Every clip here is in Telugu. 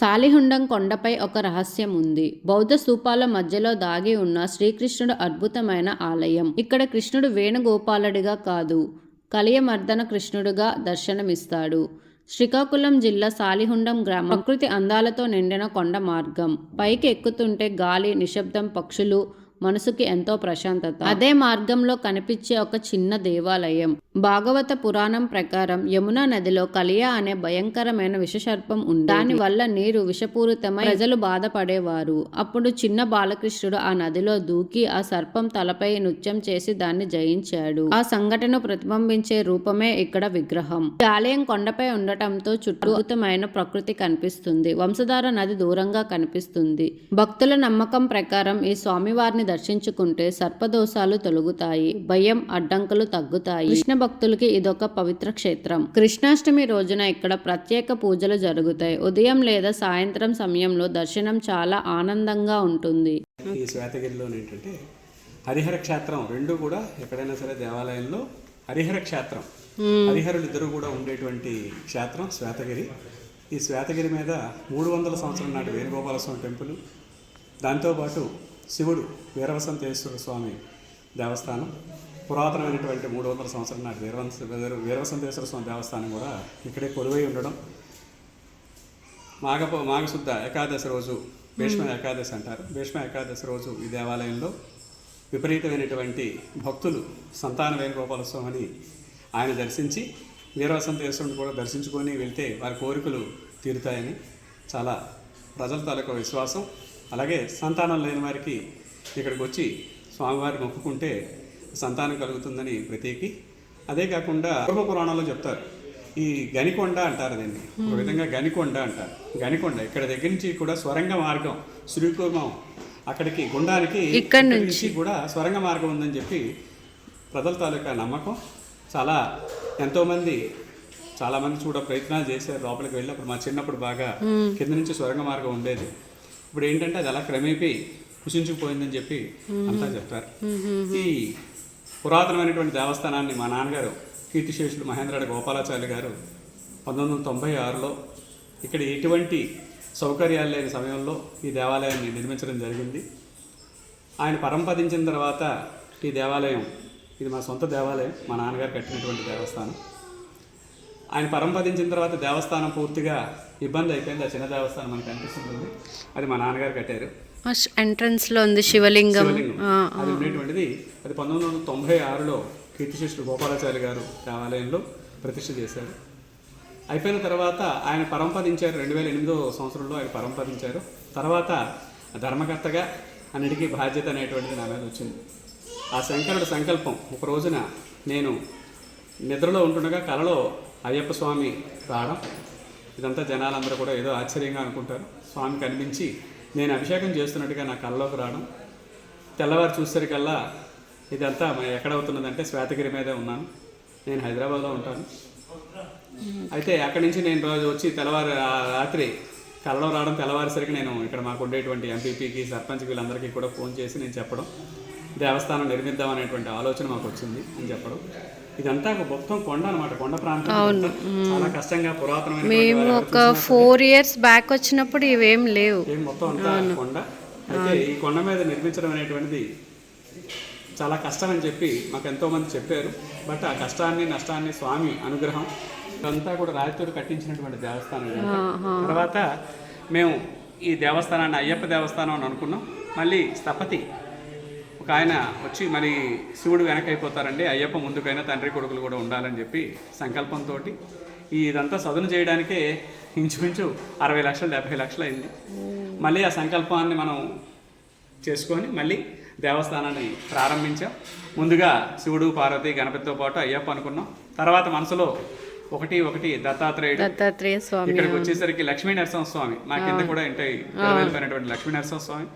సాలిహుండం కొండపై ఒక రహస్యం ఉంది బౌద్ధ స్థూపాల మధ్యలో దాగి ఉన్న శ్రీకృష్ణుడు అద్భుతమైన ఆలయం. ఇక్కడ కృష్ణుడు వేణుగోపాలుడిగా కాదు కలియమర్దన కృష్ణుడుగా దర్శనమిస్తాడు. శ్రీకాకుళం జిల్లా సాలిహుండం గ్రామం ప్రకృతి అందాలతో నిండిన కొండ మార్గం. పైకి ఎక్కుతుంటే గాలి నిశ్శబ్దం పక్షులు మనసుకి ఎంతో ప్రశాంతత. అదే మార్గంలో కనిపించే ఒక చిన్న దేవాలయం. భాగవత పురాణం ప్రకారం యమునా నదిలో కలియా అనే భయంకరమైన విషసర్పం ఉంది దాని వల్ల నీరు విషపూరితమై ప్రజలు బాధపడేవారు. అప్పుడు చిన్న బాలకృష్ణుడు ఆ నదిలో దూకి ఆ సర్పం తలపై నృత్యం చేసి దాన్ని జయించాడు. ఆ సంఘటన ప్రతిబింబించే రూపమే ఇక్కడ విగ్రహం. ఈ ఆలయం కొండపై ఉండటంతో చుట్టూ అద్భుతమైన ప్రకృతి కనిపిస్తుంది. వంశధార నది దూరంగా కనిపిస్తుంది. భక్తుల నమ్మకం ప్రకారం ఈ స్వామివారిని దర్శించుకుంటే సర్పదోషాలు తొలగుతాయి. భయం అడ్డంకులు తగ్గుతాయి. కృష్ణ భక్తులకి ఇదొక పవిత్ర క్షేత్రం. కృష్ణాష్టమి రోజున ఇక్కడ ప్రత్యేక పూజలు జరుగుతాయి. ఉదయం లేదా సాయంత్రం సమయంలో దర్శనం చాలా ఆనందంగా ఉంటుంది. ఈ శ్వేతగిరిలో ఏంటంటే హరిహర క్షేత్రం రెండు కూడా ఎక్కడైనా సరే దేవాలయంలో హరిహర క్షేత్రం. హరిహరులు ఇద్దరు కూడా ఉండేటువంటి క్షేత్రం శ్వేతగిరి. ఈ శ్వేతగిరి మీద మూడు వందల సంవత్సరం నాటి వేణుగోపాల స్వామి టెంపుల్ దాంతోపాటు శివుడు వీరవసంతేశ్వర స్వామి దేవస్థానం పురాతనమైనటువంటి మూడు వందల సంవత్సరం నాటి వీరవంశ వీరవసంతేశ్వర స్వామి దేవస్థానం కూడా ఇక్కడే కొలువై ఉండడం. మాఘ మాఘశుద్ధ ఏకాదశి రోజు భీష్మ ఏకాదశి అంటారు. భీష్మ ఏకాదశి రోజు ఈ దేవాలయంలో విపరీతమైనటువంటి భక్తులు సంతాన వేణుగోపాల స్వామిని ఆయన దర్శించి వీరవసంతేశ్వరుని కూడా దర్శించుకొని వెళ్తే వారి కోరికలు తీరుతాయని చాలా ప్రజల తాలూకా విశ్వాసం. అలాగే సంతానం లేని వారికి ఇక్కడికి వచ్చి స్వామివారి మొక్కుకుంటే సంతానం కలుగుతుందని ప్రతీకి. అదే కాకుండా పూర్వ పురాణంలో చెప్తారు. ఈ గనికొండ అంటారు దీన్ని. ఒక విధంగా గనికొండ అంటారు. గనికొండ ఇక్కడ దగ్గర నుంచి కూడా స్వరంగ మార్గం శ్రీకూర్మం అక్కడికి గుండానికి ఇక్కడి నుంచి కూడా స్వరంగ మార్గం ఉందని చెప్పి ప్రజల తాలూకా నమ్మకం. చాలా ఎంతోమంది చాలా మంది చూడ ప్రయత్నాలు చేశారు లోపలికి వెళ్ళి. అప్పుడు మా చిన్నప్పుడు బాగా కింద నుంచి స్వరంగ మార్గం ఉండేది. ఇప్పుడు ఏంటంటే అది అలా క్రమేపీ కుషించుకుపోయిందని చెప్పి అంతా చెప్తారు. ఈ పురాతనమైనటువంటి దేవస్థానాన్ని మా నాన్నగారు కీర్తిశేషుడు మహేంద్రడ గోపాలాచార్య గారు పంతొమ్మిది వందల తొంభై ఆరులో ఇక్కడ ఎటువంటి సౌకర్యాలు లేని సమయంలో ఈ దేవాలయాన్ని నిర్మించడం జరిగింది. ఆయన పరంపదించిన తర్వాత ఈ దేవాలయం ఇది మా సొంత దేవాలయం మా నాన్నగారు కట్టినటువంటి దేవస్థానం. ఆయన పరంపదించిన తర్వాత దేవస్థానం పూర్తిగా ఇబ్బంది అయిపోయింది. ఆ చిన్న దేవస్థానం మనకు అనిపిస్తుంది అది మా నాన్నగారు కట్టారు. ఎంట్రన్స్లో ఉంది శివలింగం. అది ఉండేటువంటిది. అది పంతొమ్మిది వందల తొంభై ఆరులో కీర్తిశేషుడు గోపాలాచారి గారు దేవాలయంలో ప్రతిష్ఠ చేశారు. అయిపోయిన తర్వాత ఆయన పరంపదించారు. రెండు వేల ఎనిమిదో సంవత్సరంలో ఆయన పరంపదించారు. తర్వాత ధర్మకర్తగా అన్నిటికీ బాధ్యత అనేటువంటిది నా మీద వచ్చింది. ఆ శంకరుడు సంకల్పం. ఒక రోజున నేను నిద్రలో ఉంటుండగా కలలో అయ్యప్ప స్వామి రావడం ఇదంతా జనాలందరూ కూడా ఏదో ఆశ్చర్యంగా అనుకుంటారు. స్వామి కనిపించి నేను అభిషేకం చేస్తున్నట్టుగా నా కళ్ళలోకి రావడం. తెల్లవారు చూసేసరికల్లా ఇదంతా మ- ఎక్కడ అవుతున్నదంటే శ్వేతగిరి మీదే ఉన్నాను. నేను హైదరాబాద్లో ఉంటాను. అయితే అక్కడి నుంచి నేను రోజు వచ్చి తెల్లవారు రాత్రి కళ్ళలో రావడం తెల్లవారేసరికి నేను ఇక్కడ మాకు ఉండేటువంటి ఎంపీపీకి సర్పంచ్ వీళ్ళందరికీ కూడా ఫోన్ చేసి నేను చెప్పడం. దేవస్థానం నిర్మిద్దాం అనేటువంటి ఆలోచన మాకు వచ్చింది అని చెప్పడం. ఇదంతా మొత్తం కొండ అనమాట కొండ ప్రాంతం ఇదంతా. చాలా కష్టంగా పురాతనమైన మేము ఒక ఫోర్ ఇయర్స్ బ్యాక్ వచ్చినప్పుడు ఇవేం లేవు. మొత్తం అంతా కొండ. అయితే ఈ కొండ మీద నిర్మించడం అనేటువంటిది చాలా కష్టం అని చెప్పి మాకు ఎంతో మంది చెప్పారు. బట్ ఆ కష్టాన్ని నష్టాన్ని స్వామి అనుగ్రహం ఇదంతా కూడా రాతితో కట్టించినటువంటి దేవస్థానం. తర్వాత మేము ఈ దేవస్థానాన్ని అయ్యప్ప దేవస్థానం అని అనుకున్నాం. మళ్ళీ స్థపతి ఒక ఆయన వచ్చి మరి శివుడు వెనకైపోతారండి అయ్యప్ప ముందుకైనా తండ్రి కొడుకులు కూడా ఉండాలని చెప్పి సంకల్పంతో ఇదంతా సదును చేయడానికే ఇంచుమించు అరవై లక్షలు డెబ్బై లక్షలు అయింది. మళ్ళీ ఆ సంకల్పాన్ని మనం చేసుకొని మళ్ళీ దేవస్థానాన్ని ప్రారంభించాం. ముందుగా శివుడు పార్వతి గణపతితో పాటు అయ్యప్ప అనుకున్నాం. తర్వాత మనసులో ఒకటి ఒకటి దత్తాత్రేయుడు దత్తాత్రేయ స్వామి ఇక్కడికి వచ్చేసరికి లక్ష్మీ నరసింహస్వామి మా కింద కూడా ఉంటాయి లక్ష్మీ నరసింహస్వామి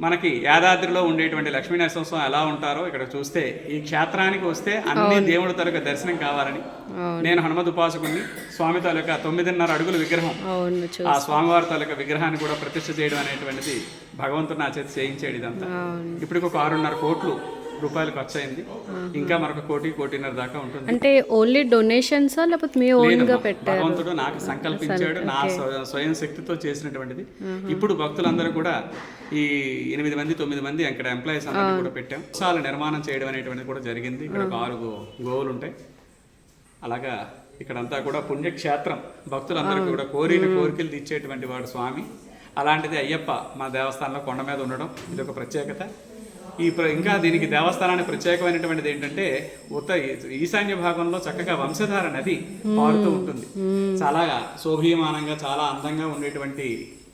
మనకి యాదాద్రిలో ఉండేటువంటి లక్ష్మీ నరసింహస్వామి ఎలా ఉంటారో ఇక్కడ చూస్తే ఈ క్షేత్రానికి వస్తే అన్ని దేవుడి తాలూకా దర్శనం కావాలని. నేను హనుమద్ ఉపాసకుని స్వామి తాలూకా తొమ్మిదిన్నర అడుగుల విగ్రహం ఆ స్వామివారి తాలూకా విగ్రహాన్ని కూడా ప్రతిష్ఠ చేయడం అనేటువంటిది భగవంతుడు నా చేతి చేయించాడు ఇదంతా. ఇప్పటికి ఒక ఆరున్నర కోట్లు రూపాయలు ఖర్చు అయింది ఇంకా మరొక కోటి కోటిన్నర దాకా ఉంటుంది. అంటే ఓన్లీ డొనేషన్సా లేకపోతే మీ ఓన్గా. పెట్టారు? భగవంతుడు నాకు సంకల్పించాడు నా స్వ- స్వయం శక్తితో చేసినటువంటిది. ఇప్పుడు భక్తులందరూ కూడా ఈ ఎనిమిది మంది తొమ్మిది మంది అక్కడ ఎంప్లాయీస్ అందరినీ కూడా పెట్టాం. చాలా నిర్మాణం చేయడం అనేటువంటిది కూడా జరిగింది. ఇక్కడ ఒక ఆరు గోవులు ఉంటాయి అలాగా ఇక్కడంతా కూడా పుణ్యక్షేత్రం. భక్తులందరికీ కూడా కోరిన కోరికలు తీర్చేటువంటి వాడు స్వామి. అలాంటిది అయ్యప్ప మా దేవస్థానంలో కొండ మీద ఉండడం. ఇది ఒక ప్రత్యేకత. ఈ ఇంకా దీనికి దేవస్థానానికి ప్రత్యేకమైనటువంటిది ఏంటంటే ఉత్త ఈశాన్య భాగంలో చక్కగా వంశధార నది పారుతూ ఉంటుంది. చాలా శోభీయమానంగా చాలా అందంగా ఉండేటువంటి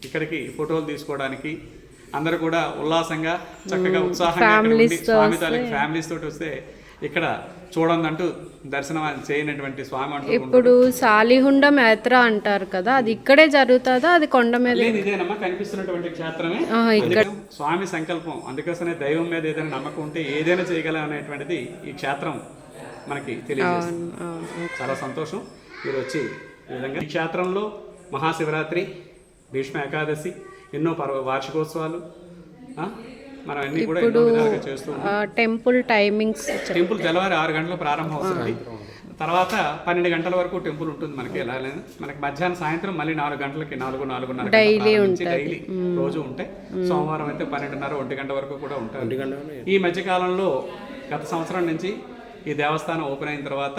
ఇక్కడికి ఫోటోలు తీసుకోవడానికి అందరూ కూడా ఉల్లాసంగా చక్కగా ఉత్సాహంగా ఫ్యామిలీస్ తోటి వస్తే ఇక్కడ చూడందంటూ దర్శనం చేయనటువంటి స్వామి అంటూ ఇప్పుడు సాలిహుండం యాత్ర అంటారు కదా అది ఇక్కడే జరుగుతుందా? అది కొండ మీద? ఇదేనమ్మా కనిపిస్తున్నటువంటి క్షేత్రమే. అందుకే స్వామి సంకల్పం అందుకోసమే దైవం మీద ఏదైనా నమ్మకం ఉంటే ఏదైనా చేయగలం అనేటువంటిది ఈ క్షేత్రం మనకి తెలియజేస్తుంది. చాలా సంతోషం. మీరు వచ్చి ఈ విధంగా ఈ క్షేత్రంలో మహాశివరాత్రి భీష్మ ఏకాదశి ఎన్నో పర్వ వార్షికోత్సవాలు ఆ, టెంపుల్ టైమింగ్స్ టెంపుల్ తెల్లవారి ఆరు గంటలకు ప్రారంభం అవుతుంది. తర్వాత పన్నెండు గంటల వరకు టెంపుల్ ఉంటుంది మనకి ఎలా లేదు? మనకి మధ్యాహ్నం సాయంత్రం మళ్ళీ నాలుగు గంటలకి నాలుగు నాలుగున్నర డైలీ డైలీ రోజు ఉంటాయి. సోమవారం అయితే పన్నెండున్నర ఒంటి గంట వరకు కూడా ఉంటారు. ఈ మధ్య కాలంలో గత సంవత్సరం నుంచి ఈ దేవస్థానం ఓపెన్ అయిన తర్వాత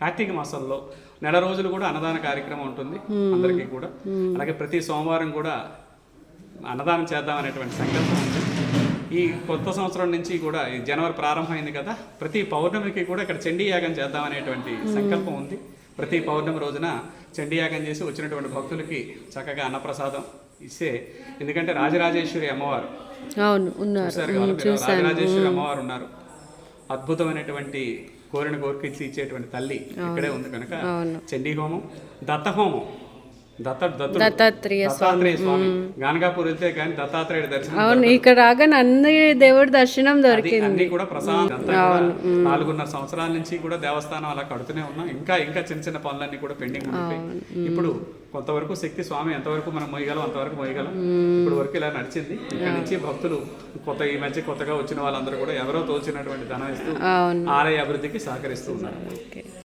కార్తీక మాసంలో నెల రోజులు కూడా అన్నదాన కార్యక్రమం ఉంటుంది అందరికీ కూడా. అలాగే ప్రతి సోమవారం కూడా అన్నదానం చేద్దాం అనేటువంటి సంకల్పం ఉంది. ఈ కొత్త సంవత్సరం నుంచి కూడా ఈ జనవరి ప్రారంభమైంది కదా ప్రతి పౌర్ణమికి కూడా ఇక్కడ చండీ యాగం చేద్దాం అనేటువంటి సంకల్పం ఉంది. ప్రతి పౌర్ణమి రోజున చండీ యాగం చేసి వచ్చినటువంటి భక్తులకి చక్కగా అన్నప్రసాదం ఇస్తే ఎందుకంటే రాజరాజేశ్వరి అమ్మవారు అవును ఉన్నారు? రాజరాజేశ్వరి అమ్మవారు ఉన్నారు. అద్భుతమైనటువంటి కోరిన కోరికలు తీర్చేటువంటి తల్లి ఇక్కడే ఉంది కనుక చండీ హోమం దత్త హోమం దత్తాత్రేయ దత్తాత్రేయ స్వామి. గానగాపూర్ వెళ్తే కానీ దత్తాత్రేయుడు దర్శనం అవును ఇక్కడ రాగానే అన్ని దేవుడి దర్శనం దొరికింది. అన్ని కూడా కూడా నాలుగున్నర సంవత్సరాల నుంచి కూడా దేవస్థానం అలా కడుతూనే ఉన్నాం. ఇంకా ఇంకా చిన్న చిన్న పనులన్నీ కూడా పెండింగ్ ఉంటాయి ఇప్పుడు కొంతవరకు శక్తి స్వామి ఎంతవరకు మనం మోయగలం అంతవరకు మోయగలం. ఇప్పుడు వరకు ఇలా నడిచింది. ఇక్కడ నుంచి భక్తులు కొత్త ఈ మధ్య కొత్తగా వచ్చిన వాళ్ళందరూ కూడా ఎవరో తోచినటువంటి ధనం ఇస్తూ ఆలయ అభివృద్ధికి సహకరిస్తూ ఉన్నారు.